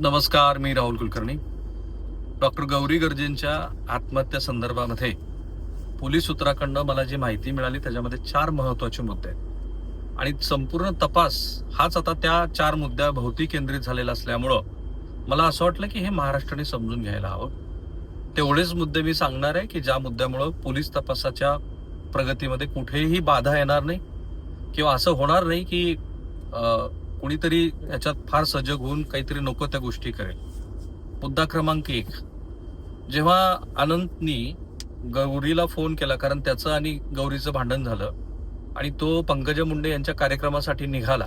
नमस्कार मी राहुल कुलकर्णी. डॉक्टर गौरी गर्जेंच्या आत्महत्या संदर्भामध्ये पोलीस सूत्राकडनं मला जी माहिती मिळाली त्याच्यामध्ये चार महत्त्वाचे मुद्दे आहेत. आणि संपूर्ण तपास हाच आता त्या चार मुद्द्याभोवती केंद्रित झालेला असल्यामुळं मला असं वाटलं की हे महाराष्ट्राने समजून घ्यायला हवं. तेवढेच मुद्दे मी सांगणार आहे की ज्या मुद्द्यामुळं पोलीस तपासाच्या प्रगतीमध्ये कुठेही बाधा येणार नाही किंवा असं होणार नाही की कुणीतरी याच्यात फार सजग होऊन काहीतरी नको त्या गोष्टी करेल. मुद्दा क्रमांक एक. जेव्हा अनंतनी गौरीला फोन केला कारण त्याचं आणि गौरीचं भांडण झालं आणि तो पंकजा मुंडे यांच्या कार्यक्रमासाठी निघाला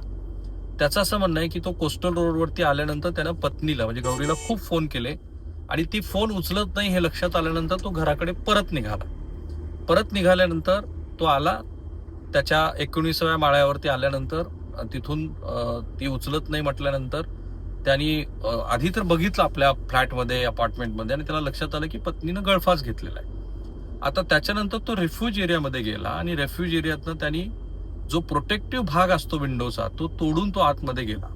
त्याचं असं म्हणणं आहे की तो कोस्टल रोडवरती आल्यानंतर त्यानं पत्नीला म्हणजे गौरीला खूप फोन केले आणि ती फोन उचलत नाही हे लक्षात आल्यानंतर तो घराकडे परत निघाला. परत निघाल्यानंतर तो आला त्याच्या एकोणीसाव्या माळ्यावरती आल्यानंतर तिथून ती उचलत नाही म्हटल्यानंतर त्यांनी आधी तर बघितलं आपल्या फ्लॅटमध्ये अपार्टमेंटमध्ये आणि त्याला लक्षात आलं की पत्नीनं गळफास घेतलेला आहे. आता त्याच्यानंतर तो रेफ्यूज एरियामध्ये गेला आणि रेफ्यूज एरियातनं त्यांनी जो प्रोटेक्टिव्ह भाग असतो विंडोचा तो तोडून तो आतमध्ये गेला.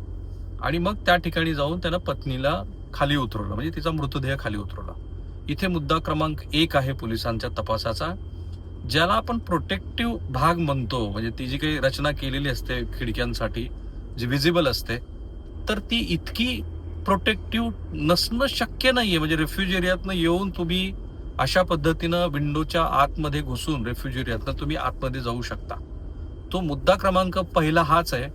आणि मग त्या ठिकाणी जाऊन त्यानं पत्नीला खाली उतरवलं म्हणजे तिचा मृतदेह खाली उतरवला. इथे मुद्दा क्रमांक एक आहे पोलिसांच्या तपासाचा. ज्याला आपण प्रोटेक्टिव्ह भाग म्हणतो म्हणजे ती जी काही रचना केलेली असते खिडक्यांसाठी जी विजिबल असते तर ती इतकी प्रोटेक्टिव्ह नसणं शक्य नाहीये. म्हणजे रेफ्युज एरियातनं येऊन तुम्ही अशा पद्धतीनं विंडोच्या आतमध्ये घुसून रेफ्युज एरियातनं तुम्ही आतमध्ये जाऊ शकता. तो मुद्दा क्रमांक पहिला हाच आहे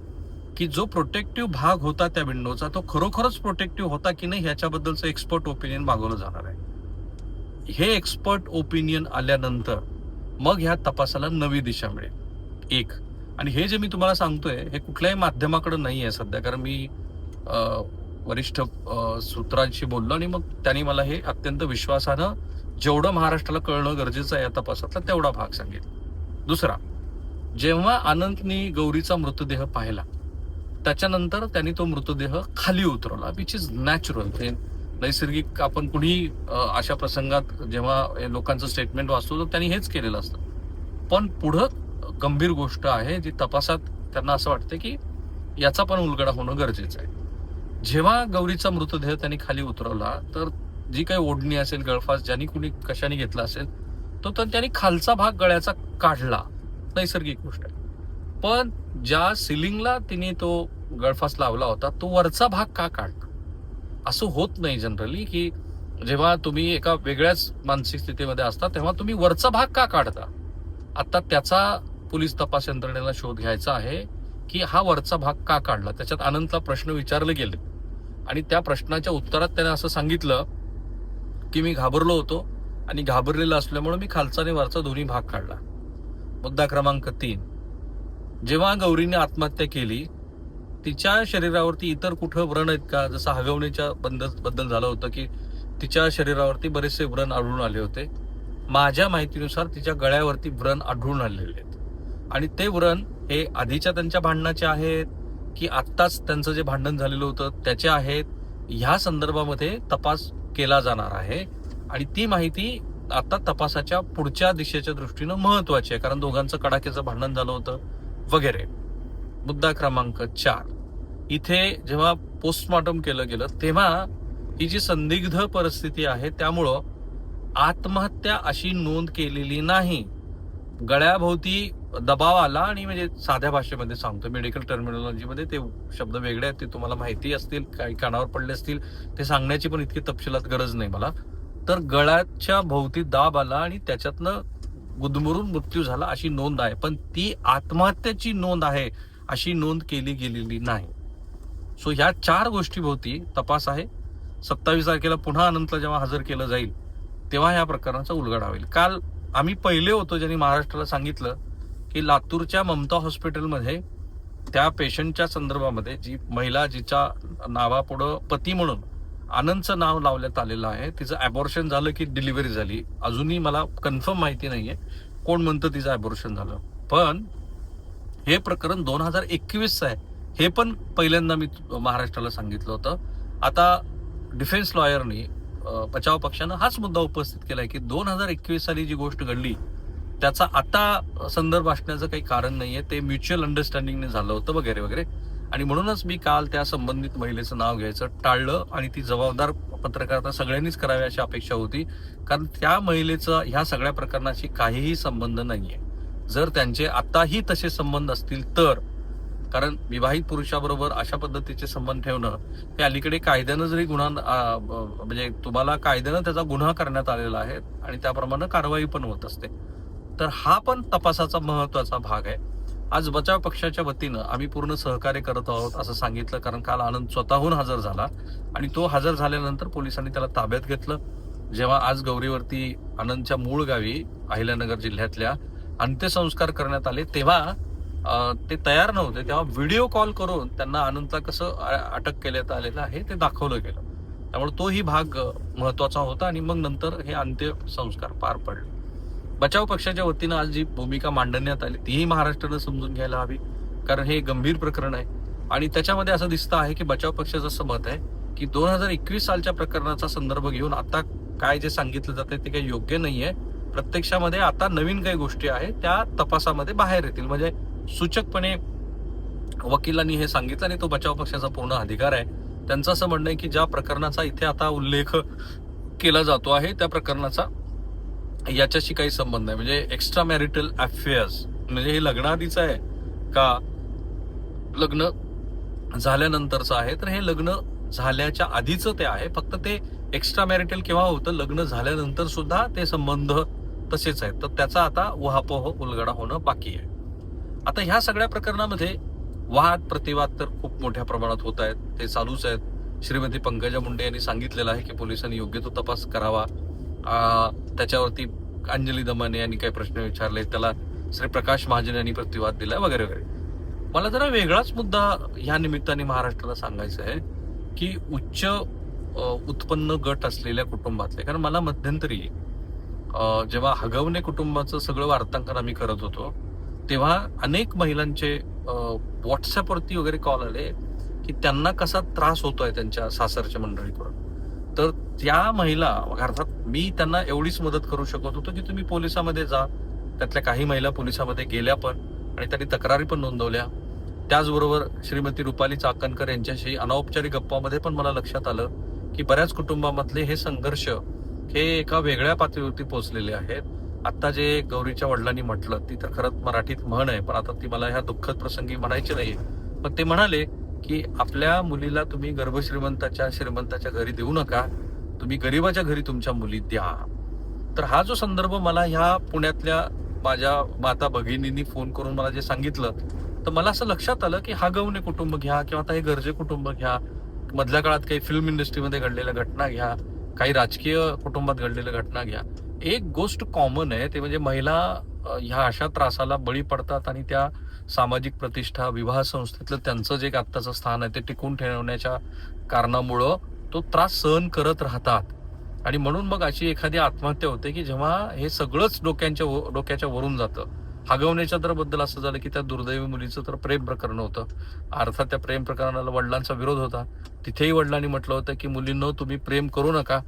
की जो प्रोटेक्टिव्ह भाग होता त्या विंडोचा तो खरोखरच प्रोटेक्टिव्ह होता की नाही ह्याच्याबद्दलचं एक्सपर्ट ओपिनियन मागवलं जाणार आहे. हे एक्सपर्ट ओपिनियन आल्यानंतर मग ह्या तपासाला नवी दिशा मिळेल. एक. आणि हे जे मी तुम्हाला सांगतोय हे कुठल्याही माध्यमाकडे नाही आहे सध्या. कारण मी वरिष्ठ सूत्रांशी बोललो आणि मग त्यांनी मला हे अत्यंत विश्वासानं जेवढं महाराष्ट्राला कळणं गरजेचं आहे या तपासातला तेवढा भाग सांगेल दुसरा. जेव्हा आनंदनी गौरीचा मृतदेह पाहिला त्याच्यानंतर त्यांनी तो मृतदेह खाली उतरवला विच इज नॅचरल नैसर्गिक आपण कुणी अशा प्रसंगात जेव्हा लोकांचं स्टेटमेंट वाचतो तर त्यांनी हेच केलेलं असतं. पण पुढं गंभीर गोष्ट आहे जी तपासात त्यांना असं वाटतं की याचा पण उलगडा होणं गरजेचं आहे. जेव्हा गौरीचा मृतदेह त्यांनी खाली उतरवला तर जी काही ओढणी असेल गळफास ज्यांनी कुणी कशाने घेतला असेल तो तर त्यांनी खालचा भाग गळ्याचा काढला. नैसर्गिक गोष्ट आहे. पण ज्या सिलिंगला तिने तो गळफास लावला होता तो वरचा भाग का काढला? असं होत नाही जनरली की जेव्हा तुम्ही एका वेगळ्याच मानसिक स्थितीमध्ये असता तेव्हा तुम्ही वरचा भाग का काढता? आता त्याचा पोलीस तपास यंत्रणेला शोध घ्यायचा आहे की हा वरचा भाग का काढला? त्याच्यात अनंतला प्रश्न विचारले गेले. आणि त्या प्रश्नाच्या उत्तरात त्याने असं सांगितलं की मी घाबरलो होतो आणि घाबरलेला असल्यामुळे मी खालचा आणि वरचा दोन्ही भाग काढला. मुद्दा क्रमांक तीन. जेव्हा गौरीने आत्महत्या केली तिच्या शरीरावरती इतर कुठं व्रण आहेत का? जसं हगवण्याच्या बंदबद्दल झालं होतं की तिच्या शरीरावरती बरेचसे व्रण आढळून आले होते. माझ्या माहितीनुसार तिच्या गळ्यावरती व्रण आढळून आलेले आहेत. आणि ते व्रण हे आधीच्या त्यांच्या भांडणाचे आहेत की आत्ताच त्यांचं जे भांडण झालेलं होतं त्याचे आहेत ह्या संदर्भामध्ये तपास केला जाणार आहे. आणि ती माहिती आता तपासाच्या पुढच्या दिशेच्या दृष्टीनं महत्वाची आहे कारण दोघांचं कडाक्याचं भांडण झालं होतं वगैरे. मुद्दा क्रमांक चार. इथे जेव्हा पोस्टमॉर्टम केलं गेलं तेव्हा ही जी संदिग्ध परिस्थिती आहे त्यामुळं आत्महत्या अशी नोंद केलेली नाही. गळ्याभोवती दबाव आला आणि म्हणजे साध्या भाषेमध्ये सांगतो मेडिकल टर्मिनॉलॉजीमध्ये ते शब्द वेगळे आहेत ते तुम्हाला माहिती असतील काही कानावर पडले असतील ते सांगण्याची पण इतकी तपशिलात गरज नाही मला. तर गळ्याच्या भोवती दाब आला आणि त्याच्यातनं गुदमरून मृत्यू झाला अशी नोंद आहे. पण ती आत्महत्याची नोंद आहे अशी नोंद केली गेलेली नाही. सो ह्या चार गोष्टीभोवती तपास आहे. सत्तावीस तारखेला पुन्हा अनंतला जेव्हा हजर केलं जाईल तेव्हा ह्या प्रकरणाचा उलगडा होईल. काल आम्ही पहिले होतो ज्यांनी महाराष्ट्राला सांगितलं की लातूरच्या ममता हॉस्पिटलमध्ये त्या पेशंटच्या संदर्भामध्ये जी महिला जिच्या नावापुढं पती म्हणून आनंदचं नाव लावण्यात आलेलं आहे तिचं ॲबॉर्शन झालं की डिलिव्हरी झाली अजूनही मला कन्फर्म माहिती नाहीये कोण म्हणतं तिचं ॲबॉर्शन झालं. पण हे प्रकरण दोन हजार एकवीस आहे. हे पण पहिल्यांदा मी महाराष्ट्राला सांगितलं होतं. आता डिफेन्स लॉयरनी बचाव पक्षानं हाच मुद्दा उपस्थित केलाय की दोन हजार एकवीस साली जी गोष्ट घडली त्याचा आता संदर्भ असण्याचं काही कारण नाहीये. ते म्युच्युअल अंडरस्टँडिंगने झालं होतं वगैरे वगैरे. आणि म्हणूनच मी काल त्या संबंधित महिलेचं नाव घ्यायचं टाळलं आणि ती जबाबदार पत्रकारिता सगळ्यांनीच करावी अशी अपेक्षा होती. कारण त्या महिलेचं ह्या सगळ्या प्रकरणाशी काहीही संबंध नाहीये. जर त्यांचे आताही तसे संबंध असतील तर कारण विवाहित पुरुषाबरोबर अशा पद्धतीचे संबंध ठेवणं हे अलीकडे कायद्यानं जरी गुन्हा म्हणजे तुम्हाला कायद्यानं त्याचा गुन्हा करण्यात आलेला आहे आणि त्याप्रमाणे कारवाई पण होत असते. तर हा पण तपासाचा महत्त्वाचा भाग आहे. आज बचाव पक्षाच्या वतीनं आम्ही पूर्ण सहकार्य करत आहोत असं सांगितलं कारण काल आनंद स्वतःहून हजर झाला आणि तो हजर झाल्यानंतर पोलिसांनी त्याला ताब्यात घेतलं. जेव्हा आज गौरीवरती आनंदच्या मूळ गावी अहिल्यानगर जिल्ह्यातल्या अंत्यसंस्कार करण्यात आले तेव्हा ते तयार नव्हते. तेव्हा व्हिडिओ कॉल करून त्यांना आनंदला कसं अटक करण्यात आलेलं आहे ते दाखवलं गेलं. त्यामुळे तोही भाग महत्त्वाचा होता आणि मग नंतर हे अंत्यसंस्कार पार पडले. बचाव पक्षाच्या वतीनं आज जी भूमिका मांडण्यात आली तीही महाराष्ट्रानं समजून घ्यायला हवी कारण हे गंभीर प्रकरण आहे. आणि त्याच्यामध्ये असं दिसतं आहे की बचाव पक्षाचं असं मत आहे की दोन हजार एकवीस सालच्या प्रकरणाचा संदर्भ घेऊन आता काय जे सांगितलं जाते ते काही योग्य नाहीये. प्रत्यक्षामध्ये आता नवीन काही गोष्टी आहेत त्या तपासामध्ये बाहेर येतील. म्हणजे सूचकपणे वकिलांनी हे सांगितलं आणि तो बचाव पक्षाचा पूर्ण अधिकार आहे. त्यांचं असं म्हणणं आहे की ज्या प्रकरणाचा इथे आता उल्लेख केला जातो आहे त्या प्रकरणाचा याच्याशी काही संबंध आहे म्हणजे एक्स्ट्रा मॅरिटल अफेअर्स म्हणजे हे लग्नाआधीचं आहे का? लग्न झाल्यानंतरचं आहे. तर हे लग्न झाल्याच्या आधीचं ते आहे. फक्त ते एक्स्ट्रा मॅरिटल केव्हा होतं? लग्न झाल्यानंतर सुद्धा ते संबंध तसेच आहेत. तर त्याचा आता उहापोह उलगडा होणं बाकी आहे. आता ह्या सगळ्या प्रकरणामध्ये वाद प्रतिवाद तर खूप मोठ्या प्रमाणात होत आहेत. ते चालूच आहेत. श्रीमती पंकजा मुंडे यांनी सांगितलेलं आहे की पोलिसांनी योग्य तो तपास करावा. त्याच्यावरती अंजली दमाने यांनी काही प्रश्न विचारले. त्याला श्री प्रकाश महाजन यांनी प्रतिवाद दिला वगैरे वगैरे. मला जरा वेगळाच मुद्दा ह्या निमित्ताने महाराष्ट्राला सांगायचा आहे की उच्च उत्पन्न गट असलेल्या कुटुंबातले कारण मला मध्यंतरी जेव्हा हगवणे कुटुंबाचं सगळं वार्तांकन आम्ही करत होतो तेव्हा अनेक महिलांचे व्हॉट्सअपवरती वगैरे कॉल आले की त्यांना कसा त्रास होतोय त्यांच्या सासरच्या मंडळीकडून. तर त्या महिला अर्थात मी त्यांना एवढीच मदत करू शकत होतो की तुम्ही पोलिसामध्ये जा. त्यातल्या काही महिला पोलिसामध्ये गेल्या पण आणि त्यांनी तक्रारी पण नोंदवल्या. त्याचबरोबर श्रीमती रुपाली चाकणकर यांच्याशी अनौपचारिक गप्पामध्ये पण मला लक्षात आलं की बऱ्याच कुटुंबामधले हे संघर्ष हे एका वेगळ्या पातळीवरती पोहोचलेले आहेत. आता जे गौरीच्या वडिलांनी म्हटलं ती तर खरंच मराठीत म्हण आहे पण आता ती मला ह्या दुःखद प्रसंगी म्हणायची नाही पण ते म्हणाले की आपल्या मुलीला तुम्ही गर्भश्रीमंताच्या श्रीमंताच्या घरी देऊ नका. तुम्ही गरीबाच्या घरी तुमच्या मुली द्या. तर हा जो संदर्भ मला ह्या पुण्यातल्या माझ्या माता भगिनींनी फोन करून मला जे सांगितलं तर मला असं लक्षात आलं की हा गवणे कुटुंब घ्या किंवा आता हे गरजे कुटुंब घ्या. मधल्या काळात काही फिल्म इंडस्ट्रीमध्ये घडलेल्या घटना घ्या. काही राजकीय कुटुंबात घडलेल्या घटना घ्या. एक गोष्ट कॉमन आहे ते म्हणजे महिला ह्या अशा त्रासाला बळी पडतात आणि त्या सामाजिक प्रतिष्ठा विवाह संस्थेतलं त्यांचं जे आत्ताचं स्थान आहे ते टिकून ठेवण्याच्या कारणामुळं तो त्रास सहन करत राहतात. आणि म्हणून मग अशी एखादी आत्महत्या होते की जेव्हा हे सगळंच डोक्यांच्या व- डोक्याच्या वरून जातं. हगवण्याच्या तर बद्दल असं झालं की त्या दुर्दैवी मुलीचं तर प्रेम प्रकरण होतं. अर्थात त्या प्रेम प्रकरणाला वडिलांचा विरोध होता. तिथेही वडिलांनी म्हटलं होतं की मुलींनो तुम्ही प्रेम करू नका.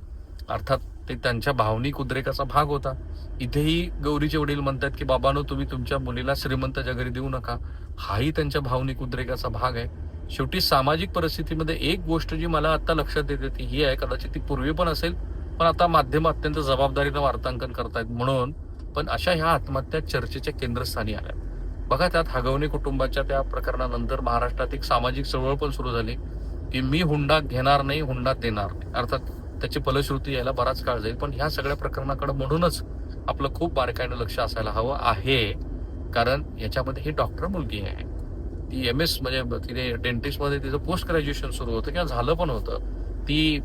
अर्थात ते त्यांच्या भावनिक उद्रेकाचा भाग होता. इथेही गौरीचे वडील म्हणतात की बाबानो तुम्ही तुमच्या मुलीला श्रीमंताच्या घरी देऊ नका. हाही त्यांच्या भावनिक उद्रेकाचा भाग आहे. शेवटी सामाजिक परिस्थितीमध्ये एक गोष्ट जी मला आता लक्षात येते ती ही आहे. कदाचित ती पूर्वी पण असेल पण आता माध्यम अत्यंत जबाबदारीनं वार्तांकन करतायत म्हणून पण अशा ह्या आत्महत्या चर्चेच्या केंद्रस्थानी आल्या. बघा त्यात हगवणे कुटुंबाच्या त्या प्रकरणानंतर महाराष्ट्रात एक सामाजिक चळवळ पण सुरू झाली. की मी हुंडा घेणार नाही हुंडा देणार नाही. अर्थात त्याची फलश्रुती यायला बराच काळ जाईल. पण ह्या सगळ्या प्रकरणाकडे म्हणूनच आपलं खूप बारकाईनं लक्ष असायला हवं आहे. कारण याच्यामध्ये ही डॉक्टर मुलगी आहे. ती एम एस म्हणजे तिने डेंटिस्टमध्ये तिचं पोस्ट ग्रॅज्युएशन सुरू होतं किंवा झालं पण होतं. ती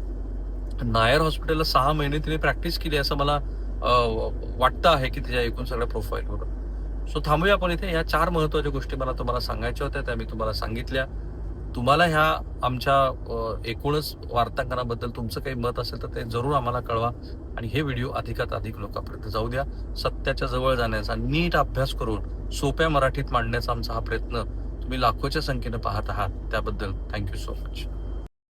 नायर हॉस्पिटलला सहा महिने तिने प्रॅक्टिस केली असं मला वाटतं आहे की तिच्या एकूण सगळ्या प्रोफाईलवर सो थांबूया आपण इथे. ह्या चार महत्त्वाच्या गोष्टी मला तुम्हाला सांगायच्या होत्या त्या मी तुम्हाला सांगितल्या. तुम्हाला ह्या आमच्या एकूणच वार्तांकनाबद्दल तुमचं काही मत असेल तर ते जरूर आम्हाला कळवा आणि हे व्हिडिओ अधिकात अधिक लोकांपर्यंत जाऊ द्या. सत्याच्या जवळ जाण्याचा नीट अभ्यास करून सोप्या मराठीत मांडण्याचा आमचा हा प्रयत्न तुम्ही लाखोच्या संख्येनं पाहत आहात. त्याबद्दल थँक्यू सो मच